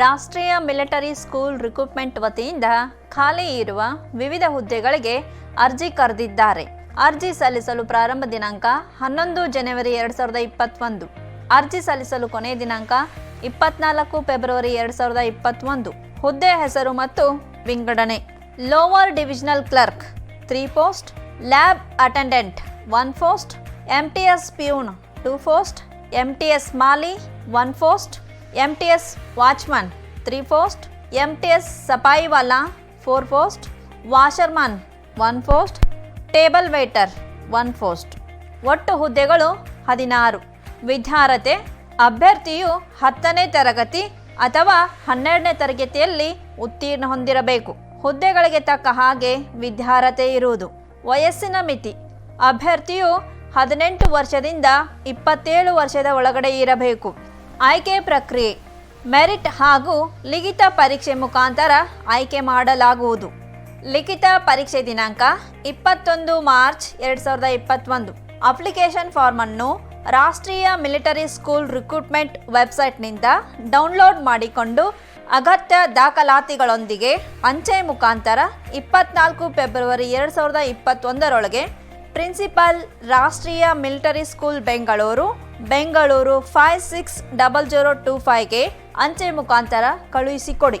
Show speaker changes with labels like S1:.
S1: ರಾಷ್ಟ್ರೀಯ military school recruitment ವತಿಯಿಂದ ಖಾಲಿ ಇರುವ ವಿವಿಧ ಹುದ್ದೆಗಳಿಗೆ ಅರ್ಜಿ ಕರೆದಿದ್ದಾರೆ. ಅರ್ಜಿ ಸಲ್ಲಿಸಲು ಪ್ರಾರಂಭ ದಿನಾಂಕ ಹನ್ನೊಂದು ಜನವರಿ ಎರಡು ಸಾವಿರದ ಇಪ್ಪತ್ತೊಂದು. ಅರ್ಜಿ ಸಲ್ಲಿಸಲು ಕೊನೆಯ ದಿನಾಂಕ ಇಪ್ಪತ್ನಾಲ್ಕು ಫೆಬ್ರವರಿ ಎರಡು ಸಾವಿರದ ಇಪ್ಪತ್ತೊಂದು. ಹುದ್ದೆ ಹೆಸರು ಮತ್ತು ವಿಂಗಡಣೆ. Lower divisional clerk, three post, lab attendant, one post M T S peon two post M T S ಮಾಲಿ, one post M T S watchman three post M T S four post washerman one post table waiter one post ಒಟ್ಟು ಹುದ್ದೆಗಳು ಹದಿನಾರು. ವಿದ್ಯಾರ್ಹತೆ, ಅಭ್ಯರ್ಥಿಯು ಹತ್ತನೇ ತರಗತಿ ಅಥವಾ ಹನ್ನೆರಡನೇ ತರಗತಿಯಲ್ಲಿ ಉತ್ತೀರ್ಣ ಹೊಂದಿರಬೇಕು. ಹುದ್ದೆಗಳಿಗೆ ತಕ್ಕ ಹಾಗೆ ವಿದ್ಯಾರ್ಹತೆ ಇರುವುದು. ವಯಸ್ಸಿನ ಮಿತಿ, ಅಭ್ಯರ್ಥಿಯು ಹದಿನೆಂಟು ವರ್ಷದಿಂದ ಇಪ್ಪತ್ತೇಳು ವರ್ಷದ ಒಳಗಡೆ ಇರಬೇಕು. ಆಯ್ಕೆ ಪ್ರಕ್ರಿಯೆ, ಮೆರಿಟ್ ಹಾಗೂ ಲಿಖಿತ ಪರೀಕ್ಷೆ ಮುಖಾಂತರ ಆಯ್ಕೆ ಮಾಡಲಾಗುವುದು. ಲಿಖಿತ ಪರೀಕ್ಷೆ ದಿನಾಂಕ ಇಪ್ಪತ್ತೊಂದು ಮಾರ್ಚ್ ಎರಡು ಸಾವಿರದ ಇಪ್ಪತ್ತೊಂದು. ಅಪ್ಲಿಕೇಶನ್ ಫಾರ್ಮನ್ನು ರಾಷ್ಟ್ರೀಯ ಮಿಲಿಟರಿ ಸ್ಕೂಲ್ ರಿಕ್ರೂಟ್ಮೆಂಟ್ ವೆಬ್ಸೈಟ್ನಿಂದ ಡೌನ್ಲೋಡ್ ಮಾಡಿಕೊಂಡು ಅಗತ್ಯ ದಾಖಲಾತಿಗಳೊಂದಿಗೆ ಅಂಚೆ ಮುಖಾಂತರ ಇಪ್ಪತ್ನಾಲ್ಕು ಫೆಬ್ರವರಿ ಎರಡು ಸಾವಿರದ ಇಪ್ಪತ್ತೊಂದರೊಳಗೆ ಪ್ರಿನ್ಸಿಪಾಲ್ ರಾಷ್ಟ್ರೀಯ military school Bengaluru Bengaluru five six double zero two ಫೈವ್ಗೆ ಅಂಚೆ ಮುಖಾಂತರ ಕಳುಹಿಸಿಕೊಡಿ.